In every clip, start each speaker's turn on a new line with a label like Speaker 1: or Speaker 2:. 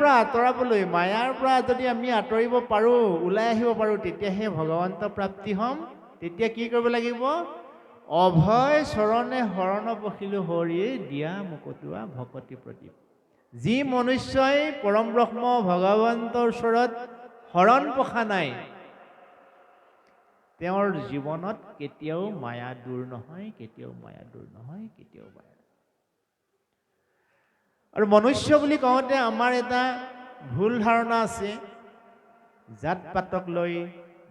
Speaker 1: পৰা আঁতৰাবলৈ মায়াৰ পৰা যদি আমি আঁতৰিব পাৰোঁ ওলাই আহিব পাৰোঁ তেতিয়াহে ভগৱন্ত প্ৰাপ্তি হ'ম। তেতিয়া কি কৰিব লাগিব? অভয় চৰণে শৰণ পখিলো হৰিয়ে দিয়া মুকটোৱা ভকতি প্ৰদীপ। যি মনুষ্যই পৰম ব্ৰহ্ম ভগৱন্তৰ ওচৰত শৰণ পখা নাই তেওঁৰ জীৱনত কেতিয়াও মায়া দূৰ নহয় কেতিয়াও মায়া দূৰ নহয় কেতিয়াও মায়া আৰু মনুষ্য বুলি কওঁতে আমাৰ এটা ভুল ধাৰণা আছে। জাত পাতক লৈ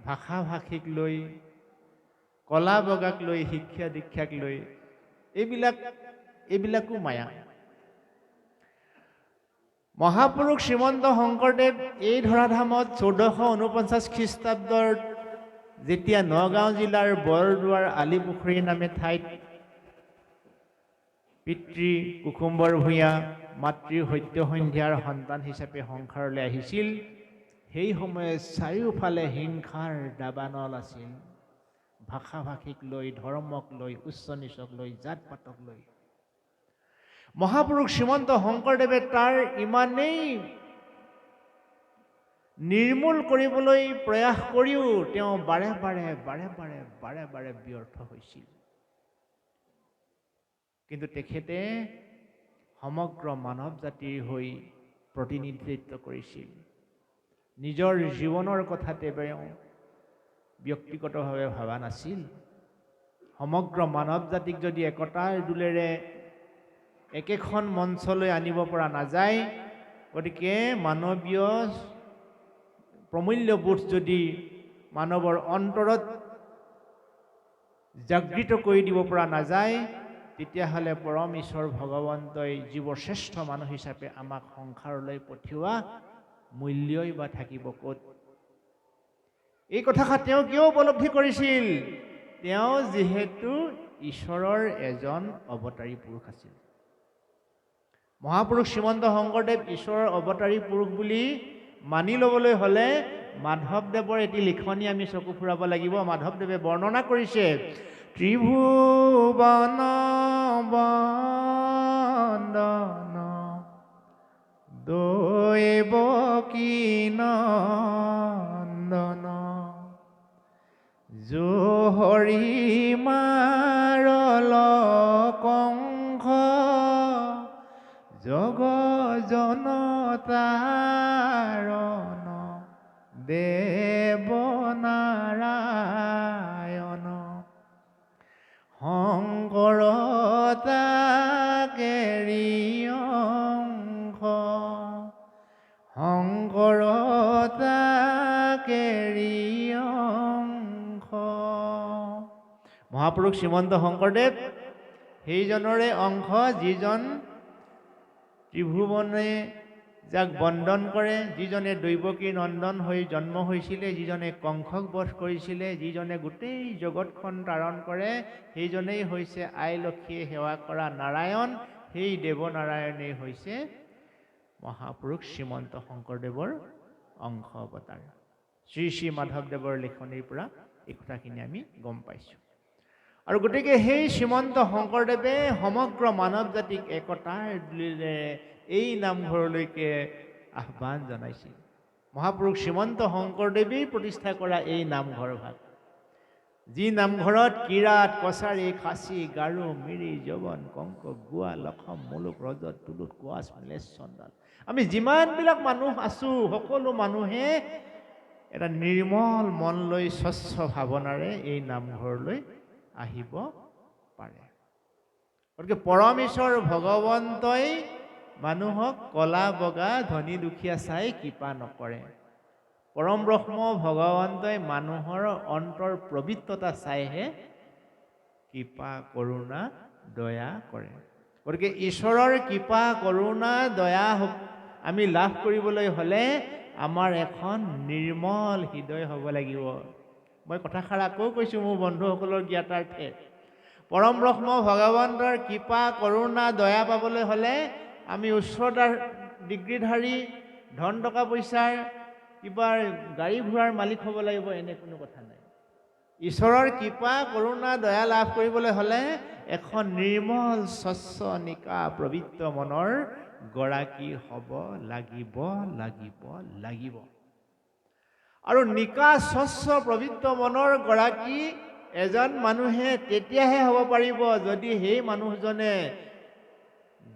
Speaker 1: ভাষা ভাষিক লৈ কলা বগাক লৈ শিক্ষা দীক্ষাক লৈ এইবিলাক এইবিলাকো মায়া। মহাপুৰুষ শ্ৰীমন্ত শংকৰদেৱ এই ধৰাধামত চৈধ্যশ ঊনপঞ্চাছ খ্ৰীষ্টাব্দৰ যেতিয়া নগাঁও জিলাৰ বৰদুৱাৰ আলিপুখুৰী নামে ঠাইত পিতৃ কুকুম্বৰ ভূঞা, মাতৃ সত্য সন্ধ্যাৰ সন্তান হিচাপে সংসাৰলৈ আহিছিল। সেই সময়ে চাৰিওফালে হিংসাৰ দাবানল আছিল। ভাষা ভাষিক লৈ, ধৰ্মক লৈ, উচ্চ নিচক লৈ জাত পাতক লৈ। মহাপুৰুষ শ্ৰীমন্ত শংকৰদেৱে তাৰ ইমানেই নিৰ্মূল কৰিবলৈ প্ৰয়াস কৰিও তেওঁ বাৰে বাৰে বাৰে বাৰে বাৰে বাৰে ব্যৰ্থ হৈছিল। কিন্তু তেখেতে সমগ্ৰ মানৱ জাতিৰ হৈ প্ৰতিনিধিত্ব কৰিছিল। নিজৰ জীৱনৰ কথা তেওঁ ব্যক্তিগতভাৱে ভবা নাছিল। সমগ্ৰ মানৱ জাতিক যদি একতাৰ দোলেৰে একেখন মঞ্চলৈ আনিব পৰা নাযায়, গতিকে মানৱীয় প্ৰমূল্যবোধ যদি মানৱৰ অন্তৰত জাগৃত কৰি দিব পৰা নাযায় তেতিয়াহ'লে পৰম ঈশ্বৰ ভগৱন্তই জীৱ শ্ৰেষ্ঠ মানুহ হিচাপে আমাক সংসাৰলৈ পঠিওৱা মূল্যই বা থাকিব ক'ত? এই কথাষাৰ তেওঁ কিয় উপলব্ধি কৰিছিল? তেওঁ যিহেতু ঈশ্বৰৰ এজন অৱতাৰী পুৰুষ আছিল। মহাপুৰুষ শ্ৰীমন্ত শংকৰদেৱ ঈশ্বৰৰ অৱতাৰী পুৰুষ বুলি মানি ল'বলৈ হ'লে মাধৱদেৱৰ এটি লিখনি আমি চকু ফুৰাব লাগিব। মাধৱদেৱে বৰ্ণনা কৰিছে ত্ৰিভুৱনবন্দন দৈৱ কি নন্দন জোহৰি মাৰ লকং মহাপুৰুষ শ্ৰীমন্ত শংকৰদেৱ সেইজনৰে অংশ যিজন ত্ৰিভুৱনে যাক বন্দন কৰে যিজনে দৈৱকী নন্দন হৈ জন্ম হৈছিলে, যিজনে কংসক বধ কৰিছিলে, যিজনে গোটেই জগতখন তাৰণ কৰে, সেইজনেই হৈছে আই লক্ষীয়ে সেৱা কৰা নাৰায়ণ, সেই দেৱনাৰায়ণেই হৈছে মহাপুৰুষ শ্ৰীমন্ত শংকৰদেৱৰ অংশ অৱতাৰ। শ্ৰী শ্ৰী মাধৱদেৱৰ লিখনিৰ পৰা এই কথাখিনি আমি গম পাইছোঁ। আৰু গতিকে সেই শ্ৰীমন্ত শংকৰদেৱে সমগ্ৰ মানৱ জাতিক একতাৰ দোলেৰে এই নামঘৰলৈকে আহ্বান জনাইছিল। মহাপুৰুষ শ্ৰীমন্ত শংকৰদেৱেই প্ৰতিষ্ঠা কৰা এই নামঘৰ ভাগ। যি নামঘৰত কিৰাত, কছাৰী, খাচী, গাৰো, মিৰি, যৱন, কংক, গোৱা, লখম, মুলুক ৰজত তুলুক, কোৱাচ মিলেশ চন্দাল আমি যিমানবিলাক মানুহ আছোঁ, সকলো মানুহে এটা নিৰ্মল মন লৈ স্বচ্ছ ভাৱনাৰে এই নামঘৰলৈ আহিব পাৰে। গতিকে পৰমেশ্বৰ ভগৱন্তই মানুহক কলা, বগা, ধনী, দুখীয়া চাই কৃপা নকৰে। পৰম ব্ৰহ্ম ভগৱন্তই মানুহৰ অন্তৰ পবিত্ৰতা চাইহে কৃপা, কৰোণা, দয়া কৰে। গতিকে ঈশ্বৰৰ কৃপা, কৰোণা, দয়া আমি লাভ কৰিবলৈ হ'লে আমাৰ এখন নিৰ্মল হৃদয় হ'ব লাগিব। মই কথাষাৰ আকৌ কৈছোঁ মোৰ বন্ধুসকলৰ জ্ঞাতাৰ্থে। পৰম ব্ৰহ্ম ভগৱন্তৰ কৃপা কৰোণা দয়া পাবলৈ হ'লে আমি উচ্চতাৰ ডিগ্ৰীধাৰী ধন টকা পইচাৰ কিবা গাড়ী ঘোঁৰাৰ মালিক হ'ব লাগিব এনে কোনো কথা নাই। ঈশ্বৰৰ কৃপা কৰোণা দয়া লাভ কৰিবলৈ হ'লে এখন নিৰ্মল স্বচ্ছ নিকা পবিত্ৰ মনৰ গৰাকী হ'ব লাগিব লাগিব লাগিব। আৰু নিকা স্বচ্ছ পবিত্ৰ মনৰ গৰাকী এজন মানুহে তেতিয়াহে হ'ব পাৰিব যদি সেই মানুহজনে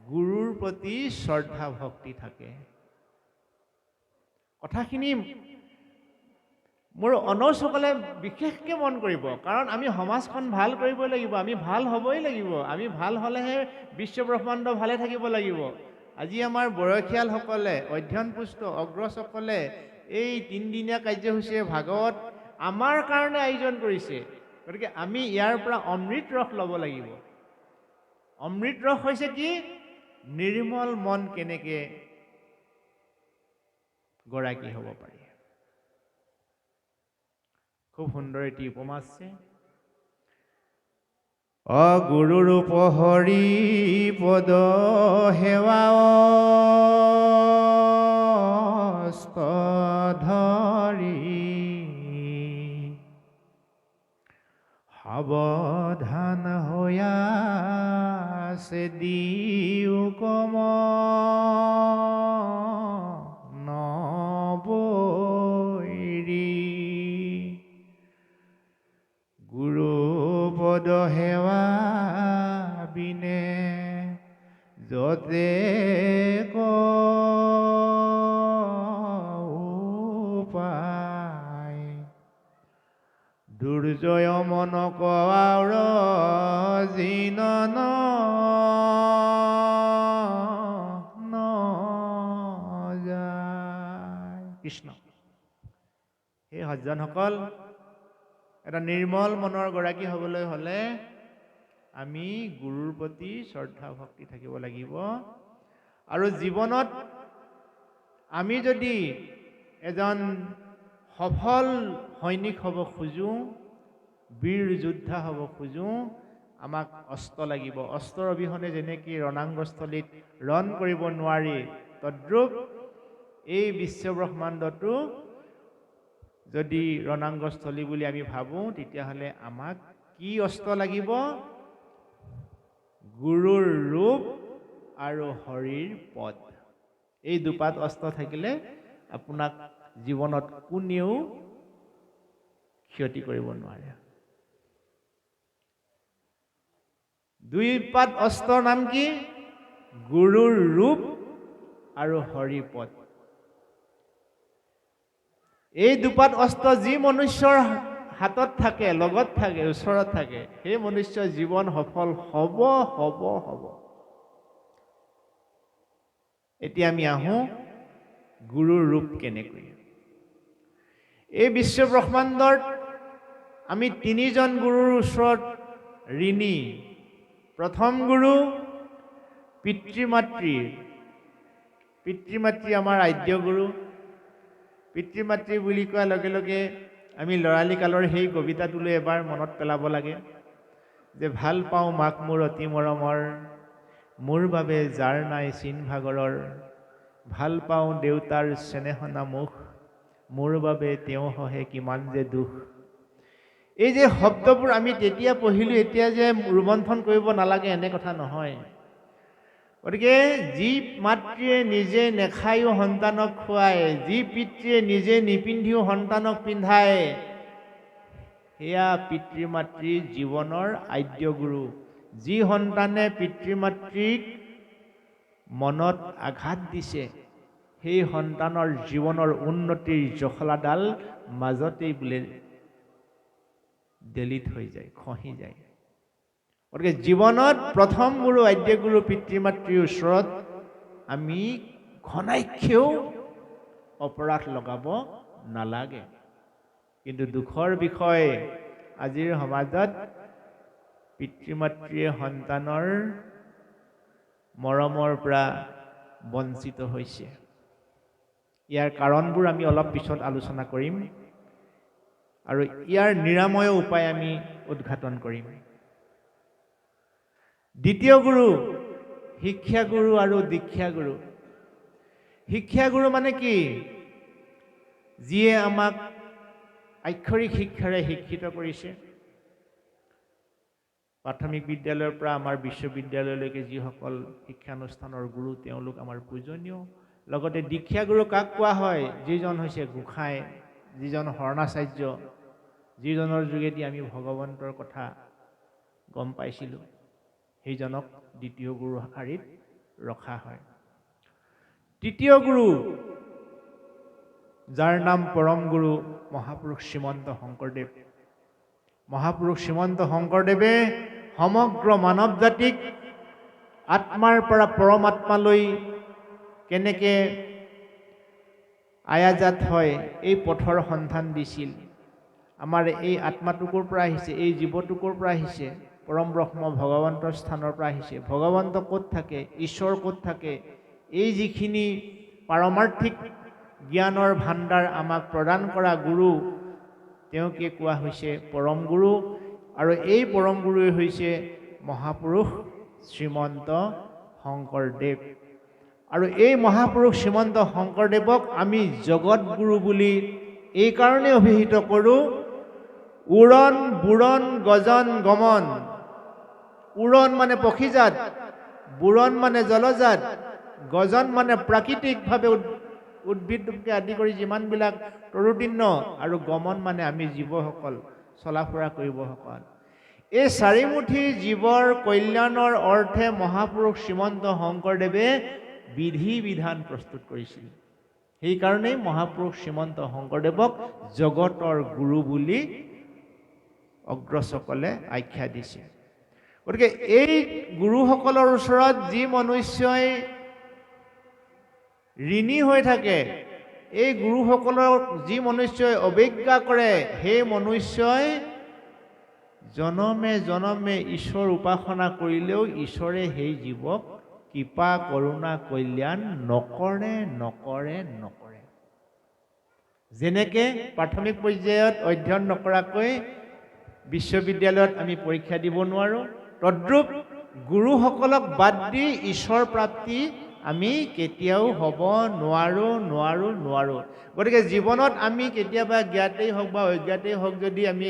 Speaker 1: গুৰুৰ প্ৰতি শ্ৰদ্ধা ভক্তি থাকে। কথাখিনি মোৰ অনৌচসকলে বিশেষকৈ মন কৰিব কাৰণ আমি সমাজখন ভাল কৰিব লাগিব আমি ভাল হ'বই লাগিব আমি ভাল হ'লেহে বিশ্ব ব্ৰহ্মাণ্ড ভালে থাকিব লাগিব। আজি আমাৰ বয়সীয়ালসকলে অধ্যয়নপুষ্ট অগ্ৰজসকলে এই তিনিদিনীয়া কাৰ্যসূচীৰে ভাগৱত। আমাৰ কাৰণে আয়োজন কৰিছে। গতিকে আমি ইয়াৰ পৰা অমৃত ৰস ল'ব লাগিব। অমৃত ৰস হৈছে কি? নিৰ্মল মন কেনেকে গৰাকী হ'ব পাৰি। খুব সুন্দৰ এটি উপমা আছে। অগুৰুৰ উপহৰি পদ সেৱা ধৰি সাৱধান হৈয়াছে দিও কম। নবৈৰী। গুৰু পদ সেৱা বিনে যতে কৃষ্ণ। সেই সজ্জনসকল এটা নিৰ্মল মনৰ গৰাকী হ'বলৈ হ'লে আমি গুৰুৰ প্ৰতি শ্ৰদ্ধা ভক্তি থাকিব লাগিব। আৰু জীৱনত আমি যদি এজন সফল সৈনিক হ'ব খোজোঁ বীৰ যোদ্ধা হ'ব খোজোঁ আমাক অস্ত্ৰ লাগিব। অস্ত্ৰৰ অবিহনে যেনেকৈ ৰণাংগস্থলীত ৰণ কৰিব নোৱাৰি তদ্ৰূপ এই বিশ্বব্ৰহ্মাণ্ডটো যদি ৰণাংগস্থলী বুলি আমি ভাবোঁ তেতিয়াহ'লে আমাক কি অস্ত্ৰ লাগিব? গুৰুৰ ৰূপ আৰু হৰিৰ পদ। এই দুপাত অস্ত্ৰ থাকিলে আপোনাক জীৱনত কোনেও ক্ষতি কৰিব নোৱাৰে। দুই পাত নাম কি? গুৰুৰ ৰূপ আৰু হৰিৰ পদ এই দুপাত অস্ত্ৰ যি মনুষ্যৰ হাতত থাকে, লগত থাকে, ওচৰত থাকে, সেই মনুষ্যৰ জীৱন সফল হ'ব হ'ব হ'ব। এতিয়া আমি আহোঁ গুৰুৰ ৰূপ কেনেকৈ। এই বিশ্ব ব্ৰহ্মাণ্ডত আমি তিনিজন গুৰুৰ ওচৰত ঋণী। প্ৰথম গুৰু পিতৃ মাতৃৰ পিতৃ মাতৃ আমাৰ আদ্য গুৰু। পিতৃ মাতৃ বুলি কোৱাৰ লগে লগে আমি ল'ৰালি কালৰ সেই কবিতাটোলৈ এবাৰ মনত পেলাব লাগে যে ভাল পাওঁ মাক মোৰ অতি মৰমৰ মোৰ বাবে যাৰ নাই চিন ভাগৰৰ। ভাল পাওঁ দেউতাৰ চেনেহনা মুখ মোৰ বাবে তেওঁ সহে কিমান যে দুখ। এই যে শব্দবোৰ আমি তেতিয়া পঢ়িলোঁ এতিয়া যে ৰোমন্থন কৰিব নালাগে এনে কথা নহয়। গতিকে যি মাতৃয়ে নিজে নেখায়ো সন্তানক খুৱায় যি পিতৃয়ে নিজে নিপিন্ধিও সন্তানক পিন্ধায় সেয়া পিতৃ মাতৃৰ জীৱনৰ আদ্য গুৰু যি সন্তানে পিতৃ মাতৃক মনত আঘাত দিছে সেই সন্তানৰ জীৱনৰ উন্নতিৰ জখলাডাল মাজতেই বোলে ডেলিট হৈ যায়, খহি যায়। গতিকে জীৱনত প্ৰথম গুৰু, আদ্য গুৰু, পিতৃ মাতৃৰ ওচৰত আমি ঘনাক্ষেও অপৰাধ লগাব নালাগে। কিন্তু দুখৰ বিষয়, আজিৰ সমাজত পিতৃ, মাতৃয়ে সন্তানৰ মৰমৰ পৰা বঞ্চিত হৈছে। ইয়াৰ কাৰণবোৰ আমি অলপ পিছত আলোচনা কৰিম। আৰু ইয়াৰ নিৰাময় উপায় আমি উদঘাটন কৰিম। দ্বিতীয় গুৰু শিক্ষাগুৰু আৰু দীক্ষাগুৰু শিক্ষাগুৰু মানে কি? যিয়ে আমাক আক্ষৰিক শিক্ষাৰে শিক্ষিত কৰিছে। প্ৰাথমিক বিদ্যালয়ৰ পৰা আমাৰ বিশ্ববিদ্যালয়লৈকে যিসকল শিক্ষানুষ্ঠানৰ গুৰু, তেওঁলোক আমাৰ পূজনীয়। লগতে দীক্ষা গুৰু কাক কোৱা হয়? যিজন হৈছে গোসাঁই। যিজন শৰণাচাৰ্য যিজনৰ যোগেদি আমি ভগৱন্তৰ কথা গম পাইছিলোঁ সেইজনক দ্বিতীয় গুৰু শাৰীত ৰখা হয়। তৃতীয় গুৰু যাৰ নাম পৰম গুৰু মহাপুৰুষ শ্ৰীমন্ত শংকৰদেৱ। মহাপুৰুষ শ্ৰীমন্ত শংকৰদেৱে সমগ্ৰ মানৱ জাতিক আত্মাৰ পৰা পৰমাত্মালৈ কেনেকৈ আয়াজাত হয়, এই পথৰ সন্ধান দিছিল। আমাৰ এই আত্মাটোকৰ পৰা আহিছে, এই জীৱটোকৰ পৰা আহিছে। পৰম ব্ৰহ্ম ভগৱন্তৰ স্থানৰ পৰা আহিছে। ভগৱন্ত ক'ত থাকে? ঈশ্বৰ ক'ত থাকে? এই যিখিনি পাৰমাৰ্থিক জ্ঞানৰ ভাণ্ডাৰ আমাক প্ৰদান কৰা গুৰু, তেওঁকে কোৱা হৈছে পৰম গুৰু আৰু এই পৰম গুৰুৱে হৈছে মহাপুৰুষ শ্ৰীমন্ত শংকৰদেৱ। আৰু এই মহাপুৰুষ শ্ৰীমন্ত শংকৰদেৱক আমি জগত গুৰু বুলি এইকাৰণে অভিহিত কৰোঁ, উৰণ, বুৰণ, গজন, গমন। উৰণ মানে পক্ষীজাত, বুৰণ মানে জলজাত, গজন মানে প্ৰাকৃতিকভাৱে উদ্ভিদকে আদি কৰি যিমানবিলাক তৰুতীৰ্ণ আৰু গমন মানে আমি জীৱসকল চলা ফুৰা কৰিবসকল এই চাৰিমুঠি জীৱৰ কল্যাণৰ অৰ্থে মহাপুৰুষ শ্ৰীমন্ত শংকৰদেৱে বিধি বিধান প্ৰস্তুত কৰিছিল। সেইকাৰণেই মহাপুৰুষ শ্ৰীমন্ত শংকৰদেৱক জগতৰ গুৰু বুলি অগ্ৰজসকলে আখ্যা দিছে গতিকে এই গুৰুসকলৰ ওচৰত যি মনুষ্যই ঋণী হৈ থাকে, এই গুৰুসকলক যি মনুষ্যই অৱজ্ঞা কৰে, সেই মনুষ্যই জনমে জনমে ঈশ্বৰ উপাসনা কৰিলেও ঈশ্বৰে সেই জীৱক কৃপা করুণা কল্যাণ নকৰে নকৰে নকৰে। যেনেকৈ প্ৰাথমিক পৰ্যায়ত অধ্যয়ন নকৰাকৈ বিশ্ববিদ্যালয়ত আমি পৰীক্ষা দিব নোৱাৰোঁ, তদ্ৰুপ গুৰুসকলক বাদ দি ঈশ্বৰ প্ৰাপ্তি আমি কেতিয়াও হ'ব নোৱাৰোঁ নোৱাৰোঁ নোৱাৰোঁ। গতিকে জীৱনত আমি কেতিয়াবা জ্ঞাতেই হওক বা অজ্ঞাতেই হওক যদি আমি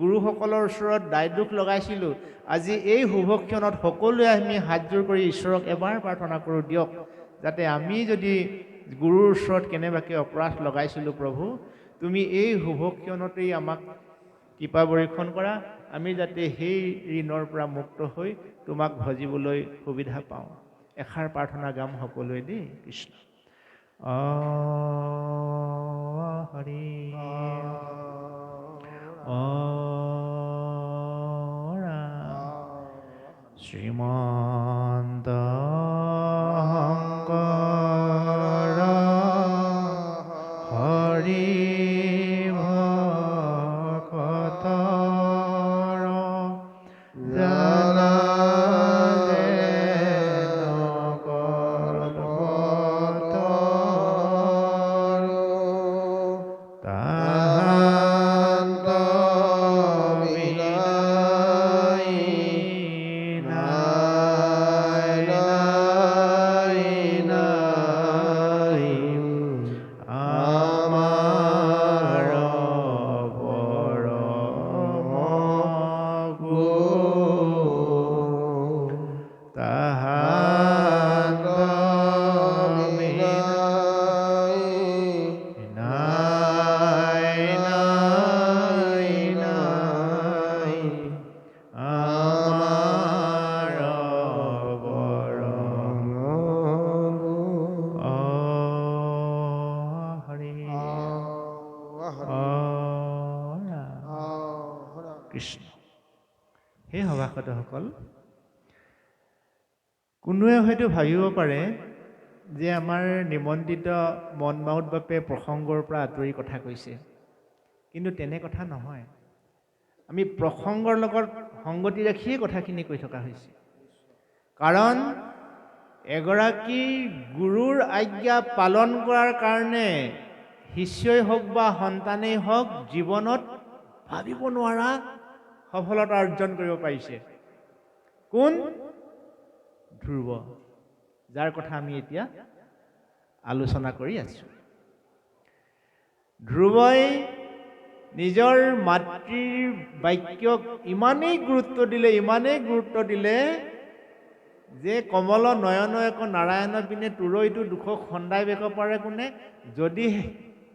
Speaker 1: গুৰুসকলৰ ওচৰত দায় দোষ লগাইছিলোঁ, আজি এই শুভক্ষণত সকলোৱে আমি হাতযোৰ কৰি ঈশ্বৰক এবাৰ প্ৰাৰ্থনা কৰোঁ, দিয়ক, যাতে আমি যদি গুৰুৰ ওচৰত কেনেবাকৈ অপৰাধ লগাইছিলোঁ প্ৰভু, তুমি এই শুভক্ষণতেই আমাক কৃপা বৰীক্ষণ কৰা, আমি যাতে সেই ঋণৰ পৰা মুক্ত হৈ তোমাক ভজিবলৈ সুবিধা পাওঁ। এষাৰ প্ৰাৰ্থনা গাম সকলোৱে দেই কৃষ্ণ। অ হৰি। অ ৰাম। শ্ৰীমন্ত সভাসদসকল কোনোৱে হয়তো ভাবিব পাৰে যে আমাৰ নিমন্ত্ৰিত মন মাউত বাপে প্ৰসংগৰ পৰা আঁতৰি কথা কৈছে। কিন্তু তেনে কথা নহয়। আমি প্ৰসংগৰ লগত সংগতি ৰাখিয়ে কথাখিনি কৈ থকা হৈছে। কাৰণ এগৰাকী গুৰুৰ আজ্ঞা পালন কৰাৰ কাৰণে শিষ্যই হওক বা সন্তানেই হওক জীৱনত ভাবিব নোৱাৰা সফলতা অৰ্জন কৰিব পাৰিছে। কোন? ধ্ৰুৱ যাৰ কথা আমি এতিয়া আলোচনা কৰি আছোঁ। ধ্ৰুৱই নিজৰ মাতৃৰ বাক্যক ইমানেই গুৰুত্ব দিলে, ইমানেই গুৰুত্ব দিলে যে কমল নয়ন এক নাৰায়ণ পিনে তুৰৈটো দুখ খন্দাই বেক পাৰে কোনে? যদি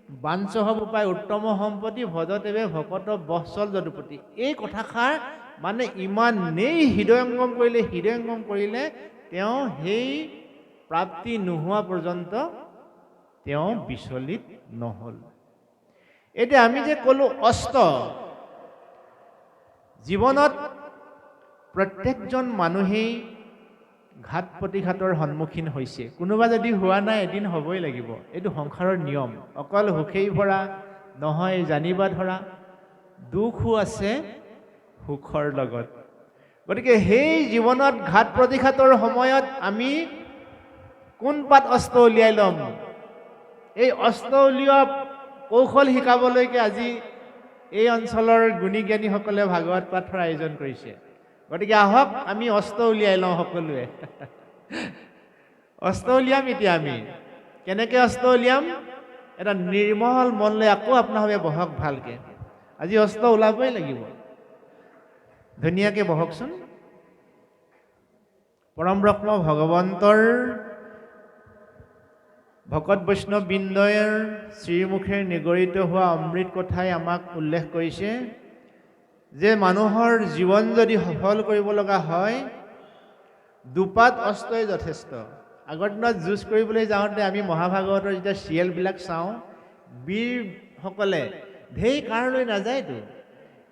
Speaker 1: বাঞ্চ হ'ব পায় উত্তম সম্পত্তি ভজতেৱে ভকত বৎসল যদুপতি। এই কথাষাৰ মানে ইমানেই হৃদয়ংগম কৰিলে হৃদয়ংগম কৰিলে তেওঁ সেই প্ৰাপ্তি নোহোৱা পৰ্যন্ত তেওঁ বিচলিত নহ'ল। এতিয়া আমি যে ক'লোঁ অস্ত, জীৱনত প্ৰত্যেকজন মানুহেই ঘাট প্ৰতিঘাতৰ সন্মুখীন হৈছে। কোনোবা যদি হোৱা নাই এদিন হ'বই লাগিব। এইটো সংসাৰৰ নিয়ম। অকল সুখেই ভৰা নহয় জানিবা ধৰা দুখো আছে সুখৰ লগত। গতিকে সেই জীৱনত ঘাট প্ৰতিঘাতৰ সময়ত আমি কোন পাত অস্ত্ৰ উলিয়াই ল'ম? এই অস্ত্ৰ উলিওৱা কৌশল শিকাবলৈকে আজি এই অঞ্চলৰ গুণী জ্ঞানীসকলে ভাগৱত পাঠৰ আয়োজন কৰিছে। গতিকে আহক, আমি অস্ত্ৰ উলিয়াই লওঁ সকলোৱে। অস্ত্ৰ উলিয়াম এতিয়া আমি। কেনেকৈ অস্ত্ৰ উলিয়াম? এটা নিৰ্মল মন লৈ আকৌ আপোনালোকে বহক ভালকৈ। আজি অস্ত্ৰ ওলাবই লাগিব। ধুনীয়াকৈ বহকচোন। পৰম ব্ৰহ্ম ভগৱন্তৰ, ভকত বৈষ্ণৱ বৃন্দৰ শ্ৰীমুখে নিগৰিত হোৱা অমৃত কথাই আমাক উল্লেখ কৰিছে। যে মানুহৰ জীৱন যদি সফল কৰিব লগা হয় দুপাত অস্ত্ৰই যথেষ্ট। আগৰ দিনত যুঁজ কৰিবলৈ যাওঁতে আমি মহাভাগৱতৰ যেতিয়া চিৰিয়েলবিলাক চাওঁ বীৰসকলে ঢেৰ কাঁড় লৈ নাযায়তো?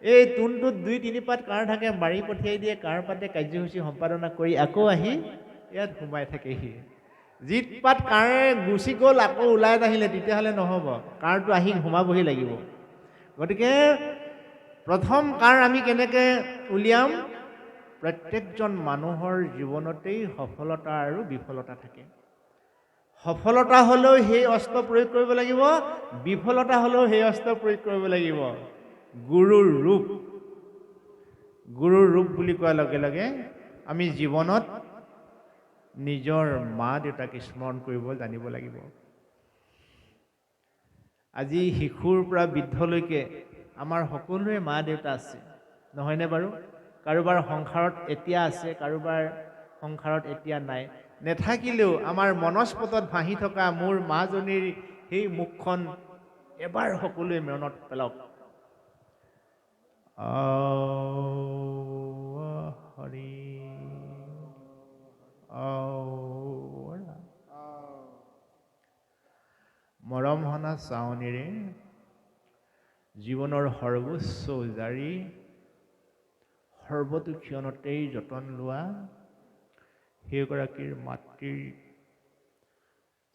Speaker 1: এই তোনটোত দুই তিনি পাত কাঁড় থাকে মাৰি পঠিয়াই দিয়ে কাঁড় পাতে কাৰ্যসূচী সম্পাদনা কৰি আকৌ আহি ইয়াত সোমাই থাকেহি। যি পাত কাঁড়ে গুচি গ'ল আকৌ ওলাই নাহিলে তেতিয়াহ'লে নহ'ব। কাঁড়টো আহি সোমাবহি লাগিব। গতিকে প্ৰথম কাঁড় আমি কেনেকৈ উলিয়াম? প্ৰত্যেকজন মানুহৰ জীৱনতেই সফলতা আৰু বিফলতা থাকে। সফলতা হ'লেও সেই অস্ত্ৰ প্ৰয়োগ কৰিব লাগিব বিফলতা হ'লেও সেই অস্ত্ৰ প্ৰয়োগ কৰিব লাগিব। গুৰুৰ ৰূপ। গুৰুৰ ৰূপ বুলি কোৱাৰ লগে লগে আমি জীৱনত নিজৰ মা দেউতাক স্মৰণ কৰিব জানিব লাগিব। আজি শিশুৰ পৰা বৃদ্ধলৈকে আমাৰ সকলোৰে মা দেউতা আছে। নহয়নে বাৰু? কাৰোবাৰ সংসাৰত এতিয়া আছে কাৰোবাৰ সংসাৰত এতিয়া নাই। নেথাকিলেও আমাৰ মনস্পটত ভাহি থকা মোৰ মাজনীৰ সেই মুখখন এবাৰ সকলোৱে মনত পেলাওক। হৰি। মৰম হনা চাৱনীৰে। জীৱনৰ সৰ্বোচ্চ উজাৰি সৰ্বতো ক্ষণতেই যতন লোৱা সেইগৰাকীৰ মাতৃৰ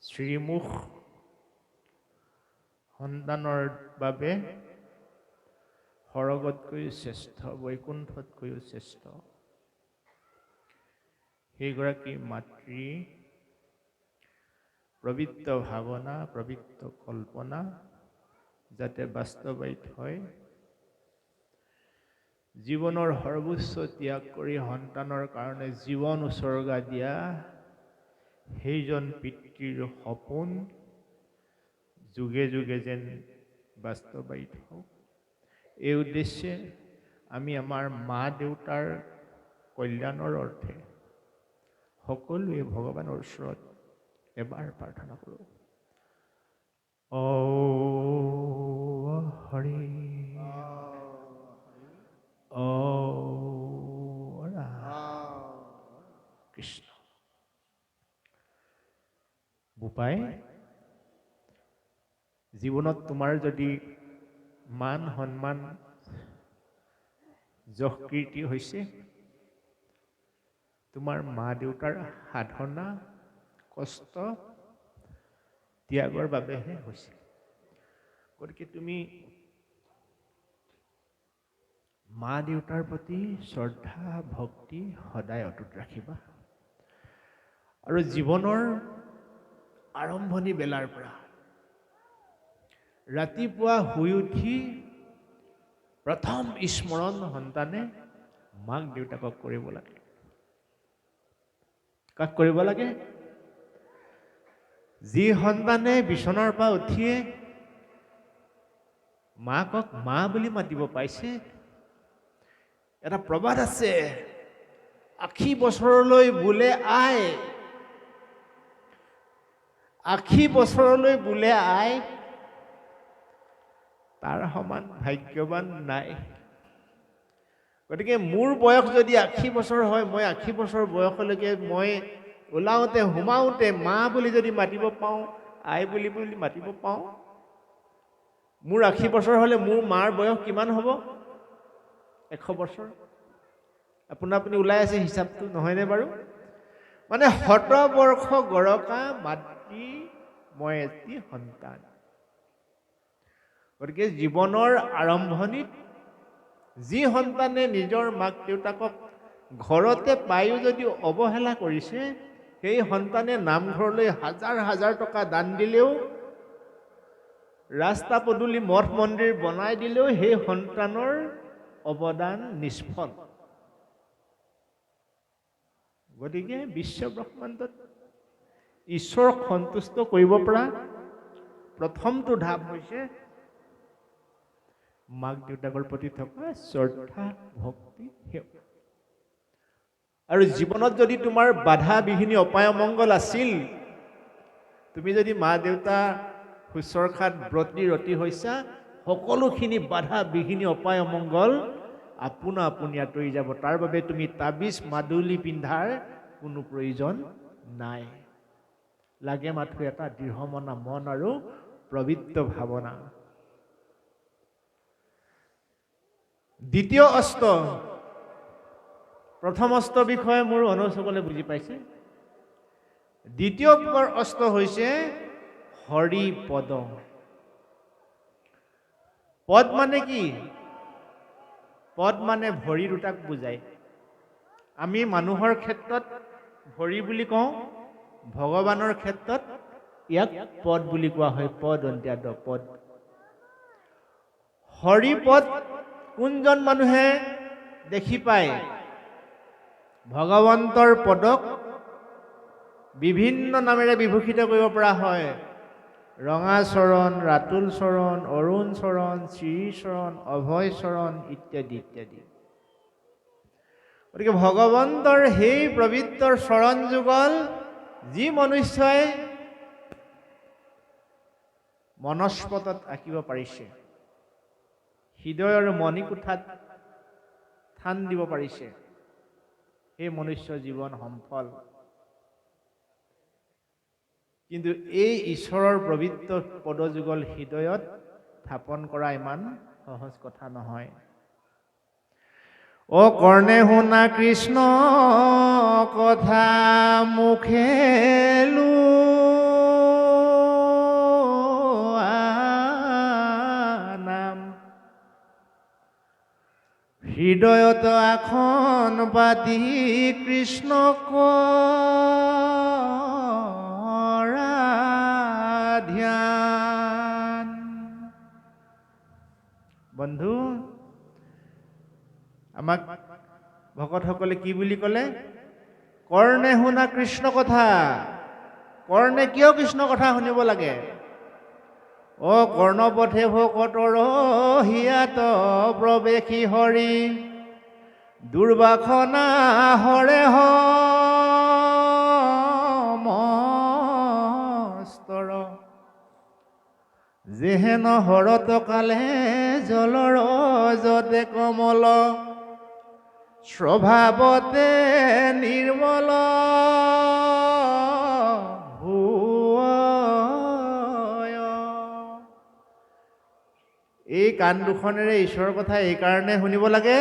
Speaker 1: শ্ৰীমুখ সন্তানৰ বাবে সৰগতকৈ শ্ৰেষ্ঠ বৈকুণ্ঠতকৈও শ্ৰেষ্ঠ। সেইগৰাকী মাতৃ প্ৰবৃত্ত ভাৱনা প্ৰবৃত্ত কল্পনা যাতে বাস্তৱায়িত হয়। জীৱনৰ সৰ্বোচ্চ ত্যাগ কৰি সন্তানৰ কাৰণে জীৱন উচৰ্গা দিয়া সেইজন পিতৃৰ সপোন যুগে যুগে যেন বাস্তৱায়িত হওক। এই উদ্দেশ্যে আমি আমাৰ মা দেউতাৰ কল্যাণৰ অৰ্থে সকলোৱে ভগৱানৰ ওচৰত এবাৰ প্ৰাৰ্থনা কৰোঁ। বোপাই জীৱনত তোমাৰ যদি মান সন্মান যশ কীৰ্তি হৈছে তোমাৰ মা দেউতাৰ সাধনা কষ্ট ত্যাগৰ বাবেহে হৈছে গতিকে তুমি মা দেউতাৰ প্ৰতি শ্ৰদ্ধা ভক্তি সদায় অটুট ৰাখিবা। আৰু জীৱনৰ আৰম্ভণি বেলাৰ পৰা ৰাতিপুৱা শুই উঠি প্ৰথম স্মৰণ সন্তানে মাক দেউতাকক কৰিব লাগে। কাক কৰিব লাগে? যি সন্তানে বিচনাৰ পৰা উঠিয়ে মাকক মা বুলি মাতিব পাইছে এটা প্ৰবাদ আছে। আশী বছৰলৈ বোলে আই আশী বছৰলৈ বোলে আই তাৰ সমান ভাগ্যৱান নাই। গতিকে মোৰ বয়স যদি আশী বছৰ হয় মই আশী বছৰ বয়সলৈকে মই ওলাওঁতে সোমাওঁতে মা বুলি যদি মাতিব পাওঁ আই বুলি বুলি মাতিব পাওঁ মোৰ আশী বছৰ হ'লে মোৰ মাৰ বয়স কিমান হ'ব? এশ বছৰ। আপোনা আপুনি ওলাই আছে হিচাপটো নহয়নে বাৰু? মানে শতবৰ্ষ গৰকা মাতৃ মই এটি সন্তান। গতিকে জীৱনৰ আৰম্ভণিত যি সন্তানে নিজৰ মাক দেউতাকক ঘৰতে পায়ো যদি অৱহেলা কৰিছে সেই সন্তানে নামঘৰলৈ হাজাৰ হাজাৰ টকা দান দিলেও, ৰাস্তা পদূলি মঠ মন্দিৰ বনাই দিলেও সেই সন্তানৰ অৱদান নিষ্ফল। গতিকে বিশ্ব ব্ৰহ্মাণ্ডত ঈশ্বৰক সন্তুষ্ট কৰিব পৰা প্ৰথমটো ধাপ হৈছে মাক দেউতাকৰ প্ৰতি থকা শ্ৰদ্ধা, ভক্তি আৰু জীৱনত যদি তোমাৰ বাধা বিঘিনি অপায় অমংগল আছিল তুমি যদি মা দেউতা শুশ্ৰূষাত ব্ৰতী ৰতি হৈছা সকলোখিনি বাধা বিঘিনি অপায় অমংগল আপোনা আপুনি আঁতৰি যাব। তাৰ বাবে তুমি তাবিজ মাদুলি পিন্ধাৰ কোনো প্ৰয়োজন নাই। লাগে মাথো এটা দৃঢ়মনা মন আৰু পবিত্ৰ ভাৱনা। দ্বিতীয় অস্ত্ৰ প্ৰথম অস্ত্ৰ বিষয়ে মোৰ অনুজসকলে বুজি পাইছে। দ্বিতীয় অস্ত্ৰ হৈছে হৰি পদ পদ মানে কি? পদ মানে ভৰি দুটাক বুজায়। আমি মানুহৰ ক্ষেত্ৰত ভৰি বুলি কওঁ ভগৱানৰ ক্ষেত্ৰত ইয়াক পদ বুলি কোৱা হয় পদ অন্ত্যাদ পদ। হৰিপদ কোনজন মানুহে দেখি পায়? ভগৱন্তৰ পদক বিভিন্ন নামেৰে বিভূষিত কৰিব পৰা হয়। ৰঙাচৰণ ৰাতুল চৰণ, অৰুণ চৰণ শ্ৰীচৰণ অভয় চৰণ ইত্যাদি ইত্যাদি। গতিকে ভগৱন্তৰ সেই পবিত্ৰৰ চৰণ যুগল যি মনুষ্যই মনস্পতত আঁকিব পাৰিছে, হৃদয়ৰ মণিকোঠাত স্থান দিব পাৰিছে। সেই মনুষ্য জীৱন সফল কিন্তু এই ঈশ্বৰৰ পবিত্ৰ পদযুগল হৃদয়ত স্থাপন কৰা ইমান সহজ কথা নহয়। অ কৰ্ণে শুনা কৃষ্ণ কথা মুখেলো হৃদয়ত আসন পাতি কৃষ্ণ কৰা ধ্যান বন্ধু, আমাক ভকতসকলে কি বুলি ক'লে? কৰ্ণে শুনা কৃষ্ণ কথা, কৰ্ণে কিয় কৃষ্ণ কথা শুনিব লাগে? অ কৰ্ণপথে ভকতৰ হিয়াত প্ৰৱেশী হৰি। দুৰ্বাসনা হৰে মস্তৰ। যেহেন হৰত কালে জলৰ যতে কমল, স্বভাৱতে নিৰ্মল। কাণ দুখনেৰে ঈশ্বৰৰ কথা এইকাৰণে শুনিব লাগে।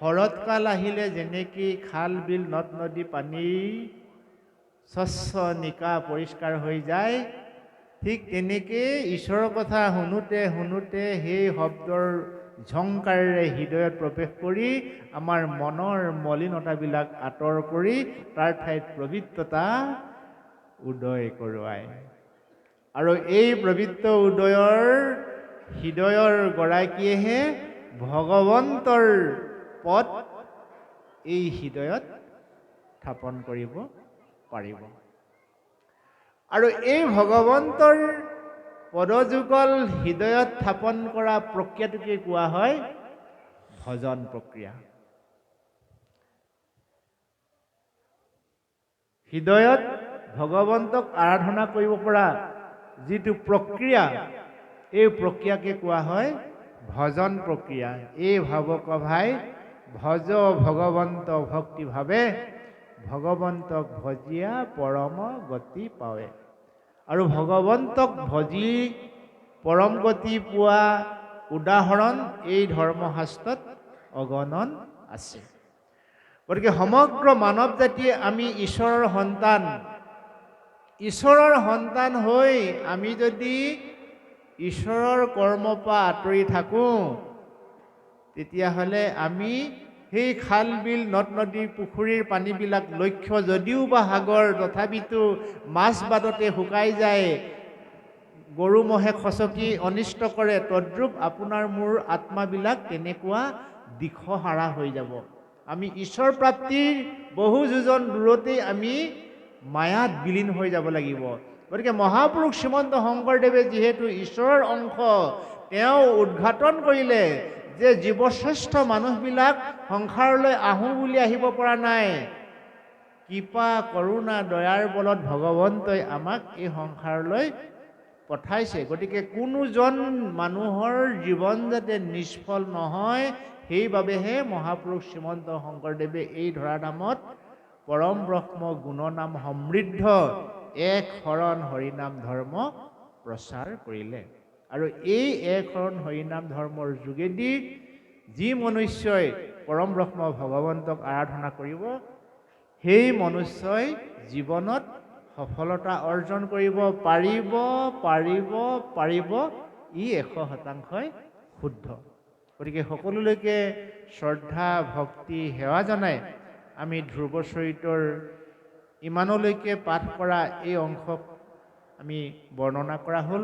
Speaker 1: শৰৎকাল আহিলে যেনেকৈ খাল, বিল, নদ, নদী, পানী, স্বচ্ছ নিকা পৰিষ্কাৰ হৈ যায়, ঠিক তেনেকৈ ঈশ্বৰৰ কথা শুনোতে শুনোতে সেই শব্দৰ ঝংকাৰেৰে হৃদয়ত প্ৰৱেশ কৰি আমাৰ মনৰ মলিনতাবিলাক আঁতৰ কৰি তাৰ ঠাইত পবিত্ৰতা উদয় কৰোৱায়। আৰু এই পবিত্ৰ উদয়ৰ হৃদয়ৰ গৰাকীয়েহে ভগৱন্তৰ পদ এই হৃদয়ত স্থাপন কৰিব পাৰিব। আৰু এই ভগৱন্তৰ পদযুগল হৃদয়ত স্থাপন কৰা প্ৰক্ৰিয়াটোকে কোৱা হয় ভজন প্ৰক্ৰিয়া। হৃদয়ত ভগৱন্তক আৰাধনা কৰিব পৰা যিটো প্ৰক্ৰিয়া এই প্ৰক্ৰিয়াকে কোৱা হয় ভজন প্ৰক্ৰিয়া। এই ভাৱকভাই ভজ ভগৱন্ত ভক্তিভাৱে ভগৱন্তক ভজিয়া পৰম গতি পাৱে। আৰু ভগৱন্তক ভজি পৰম গতি পোৱা উদাহৰণ এই ধৰ্মশাস্ত্ৰত অগণন আছে। গতিকে সমগ্ৰ মানৱ জাতিয়ে আমি ঈশ্বৰৰ সন্তান। ঈশ্বৰৰ সন্তান হৈ আমি যদি ঈশ্বৰৰ কৰ্মৰ পৰা আঁতৰি থাকোঁ, তেতিয়াহ'লে আমি সেই খাল বিল, নদ নদী, পুখুৰীৰ পানীবিলাক লক্ষ্য যদিও বা সাগৰ, তথাপিতো মাছ বাদতে শুকাই যায়, গৰু মহে খচকি অনিষ্ট কৰে, তদ্ৰূপ আপোনাৰ মোৰ আত্মাবিলাক তেনেকুৱা দিশহাৰা হৈ যাব। আমি ঈশ্বৰ প্ৰাপ্তিৰ বহু যোজন দূৰতেই আমি মায়াত বিলীন হৈ যাব লাগিব। গতিকে মহাপুৰুষ শ্ৰীমন্ত শংকৰদেৱে যিহেতু ঈশ্বৰৰ অংশ, তেওঁ উদঘাটন কৰিলে যে জীৱশ্ৰেষ্ঠ মানুহবিলাক সংসাৰলৈ আহোঁ বুলি আহিব পৰা নাই। কৃপা, কৰোণা, দয়াৰ বলত ভগৱন্তই আমাক এই সংসাৰলৈ পঠাইছে। গতিকে কোনোজন মানুহৰ জীৱন যাতে নিষ্ফল নহয়, সেইবাবেহে মহাপুৰুষ শ্ৰীমন্ত শংকৰদেৱে এই ধৰাধামত পৰম ব্ৰহ্ম গুণনাম সমৃদ্ধ এক শৰণ হৰিনাম ধৰ্ম প্ৰচাৰ কৰিলে। আৰু এই এক শৰণ হৰিনাম ধৰ্মৰ যোগেদি যি মনুষ্যই পৰম ব্ৰহ্ম ভগৱন্তক আৰাধনা কৰিব, সেই মনুষ্যই জীৱনত সফলতা অৰ্জন কৰিব, পাৰিব পাৰিব পাৰিব, ই এশ শতাংশই শুদ্ধ। গতিকে সকলোলৈকে শ্ৰদ্ধা, ভক্তি, সেৱা জনাই আমি ধ্ৰুৱ চৰিতৰ ইমানলৈকে পাঠ কৰা এই অংশক আমি বৰ্ণনা কৰা হ'ল।